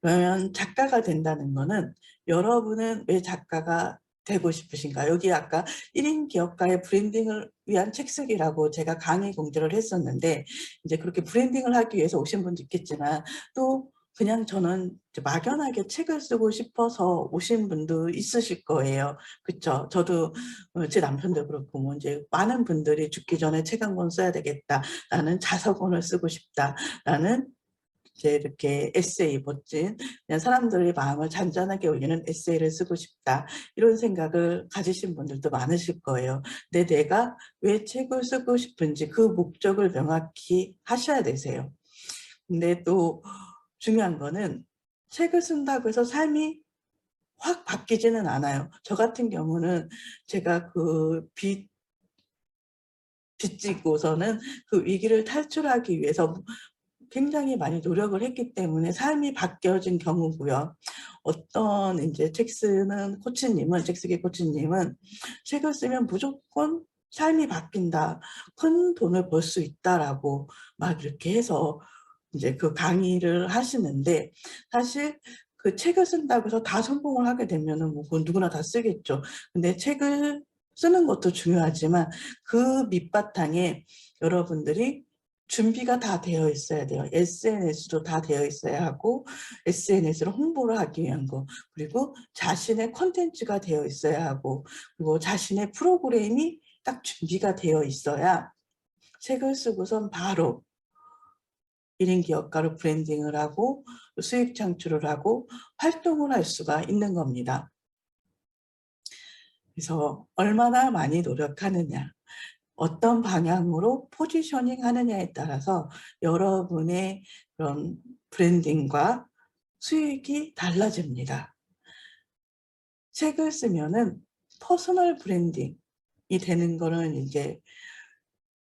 그러면 작가가 된다는 거는 여러분은 왜 작가가 되고 싶으신가? 여기 아까 1인 기업가의 브랜딩을 위한 책 쓰기라고 제가 강의 공지를 했었는데 이제 그렇게 브랜딩을 하기 위해서 오신 분도 있겠지만 또 그냥 저는 막연하게 책을 쓰고 싶어서 오신 분도 있으실 거예요. 그쵸? 저도 어, 제 남편도 그렇고 뭐 이제 많은 분들이 죽기 전에 책 한 권 써야 되겠다. 나는 자서전을 쓰고 싶다. 나는 이제 이렇게 에세이 멋진 그냥 사람들의 마음을 잔잔하게 올리는 에세이를 쓰고 싶다 이런 생각을 가지신 분들도 많으실 거예요. 근데 내가 왜 책을 쓰고 싶은지 그 목적을 명확히 하셔야 되세요. 근데 또 중요한 거는 책을 쓴다고 해서 삶이 확 바뀌지는 않아요. 저 같은 경우는 제가 그 빚, 빚지고서는 그 위기를 탈출하기 위해서 굉장히 많이 노력을 했기 때문에 삶이 바뀌어진 경우고요. 어떤 이제 책 쓰는 코치님은, 책 쓰기 코치님은 책을 쓰면 무조건 삶이 바뀐다. 큰 돈을 벌 수 있다라고 막 이렇게 해서 이제 그 강의를 하시는데 사실 그 책을 쓴다고 해서 다 성공을 하게 되면은 뭐 그건 누구나 다 쓰겠죠. 근데 책을 쓰는 것도 중요하지만 그 밑바탕에 여러분들이 준비가 다 되어 있어야 돼요. SNS도 다 되어 있어야 하고 SNS로 홍보를 하기 위한 거 그리고 자신의 컨텐츠가 되어 있어야 하고 그리고 자신의 프로그램이 딱 준비가 되어 있어야 책을 쓰고선 바로 1인 기업가로 브랜딩을 하고 수익 창출을 하고 활동을 할 수가 있는 겁니다. 그래서 얼마나 많이 노력하느냐 어떤 방향으로 포지셔닝 하느냐에 따라서 여러분의 그런 브랜딩과 수익이 달라집니다. 책을 쓰면은 퍼스널 브랜딩이 되는 거는 이제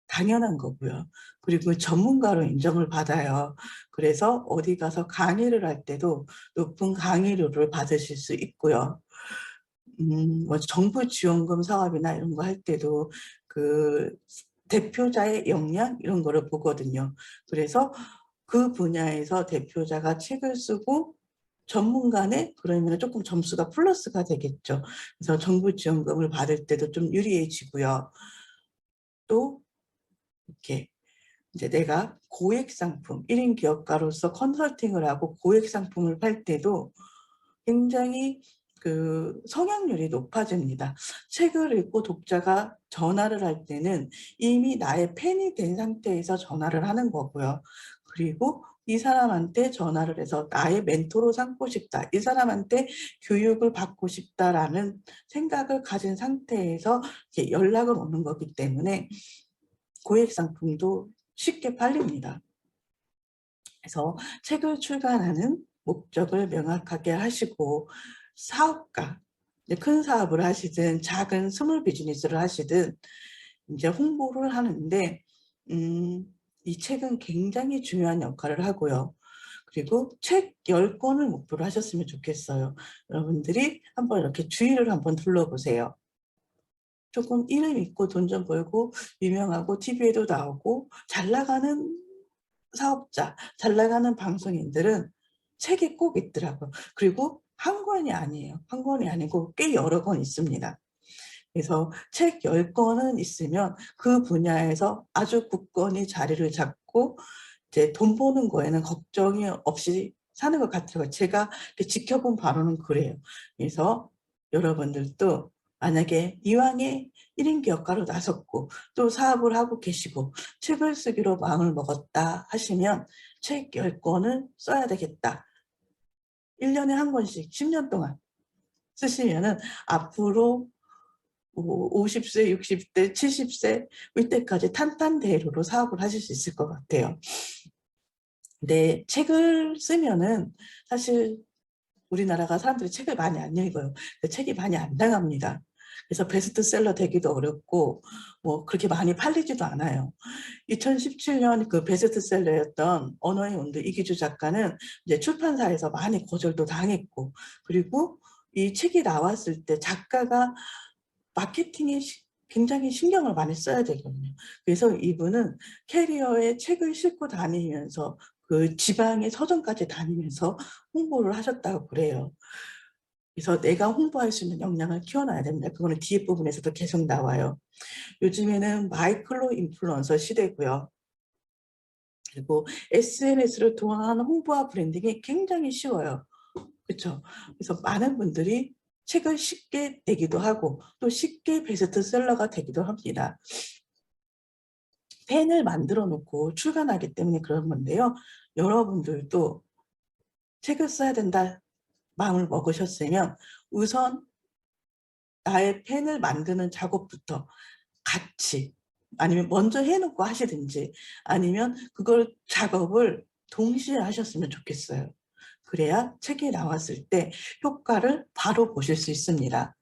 당연한 거고요. 그리고 전문가로 인정을 받아요. 그래서 어디 가서 강의를 할 때도 높은 강의료를 받으실 수 있고요. 음, 뭐 정부 지원금 사업이나 이런 거 할 때도 그 대표자의 역량 이런 거를 보거든요. 그래서 그 분야에서 대표자가 책을 쓰고 전문가네 그러면 조금 점수가 플러스가 되겠죠. 그래서 정부 지원금을 받을 때도 좀 유리해지고요. 또 이렇게 이제 내가 고액 상품, 1인 기업가로서 컨설팅을 하고 고액 상품을 팔 때도 굉장히 그 성향률이 높아집니다. 책을 읽고 독자가 전화를 할 때는 이미 나의 팬이 된 상태에서 전화를 하는 거고요. 그리고 이 사람한테 전화를 해서 나의 멘토로 삼고 싶다. 이 사람한테 교육을 받고 싶다라는 생각을 가진 상태에서 연락을 오는 거기 때문에 고액 상품도 쉽게 팔립니다. 그래서 책을 출간하는 목적을 명확하게 하시고 사업가, 큰 사업을 하시든 작은 스몰 비즈니스를 하시든 이제 홍보를 하는데 음, 이 책은 굉장히 중요한 역할을 하고요. 그리고 책 10권을 목표로 하셨으면 좋겠어요. 여러분들이 한번 이렇게 주위를 한번 둘러보세요. 조금 이름 있고 돈 좀 벌고 유명하고 TV에도 나오고 잘 나가는 사업자, 잘 나가는 방송인들은 책이 꼭 있더라고요. 그리고 한 권이 아니에요. 한 권이 아니고 꽤 여러 권 있습니다. 그래서 책 10권은 있으면 그 분야에서 아주 굳건히 자리를 잡고 이제 돈 버는 거에는 걱정이 없이 사는 것 같아요. 제가 지켜본 바로는 그래요. 그래서 여러분들도 만약에 이왕에 1인 기업가로 나섰고 또 사업을 하고 계시고 책을 쓰기로 마음을 먹었다 하시면 책 10권을 써야 되겠다. 1년에 한 권씩 10년 동안 쓰시면은 앞으로 50세, 60대, 70세 이때까지 탄탄대로로 사업을 하실 수 있을 것 같아요. 근데 책을 쓰면은 사실 우리나라가 사람들이 책을 많이 안 읽어요. 책이 많이 안 나갑니다. 그래서 베스트셀러 되기도 어렵고 뭐 그렇게 많이 팔리지도 않아요. 2017년 그 베스트셀러였던 언어의 온도 이기주 작가는 이제 출판사에서 많이 거절도 당했고 그리고 이 책이 나왔을 때 작가가 마케팅에 굉장히 신경을 많이 써야 되거든요. 그래서 이분은 캐리어에 책을 싣고 다니면서 그 지방의 서점까지 다니면서 홍보를 하셨다고 그래요. 그래서 내가 홍보할 수 있는 역량을 키워놔야 됩니다. 그거는 뒤에 부분에서도 계속 나와요. 요즘에는 마이클로 인플루언서 시대고요. 그리고 SNS를 통한 홍보와 브랜딩이 굉장히 쉬워요. 그렇죠? 그래서 많은 분들이 책을 쉽게 내기도 하고 또 쉽게 베스트셀러가 되기도 합니다. 펜을 만들어 놓고 출간하기 때문에 그런 건데요. 여러분들도 책을 써야 된다 마음을 먹으셨으면 우선 나의 펜을 만드는 작업부터 같이 아니면 먼저 해놓고 하시든지 아니면 그걸 작업을 동시에 하셨으면 좋겠어요. 그래야 책이 나왔을 때 효과를 바로 보실 수 있습니다.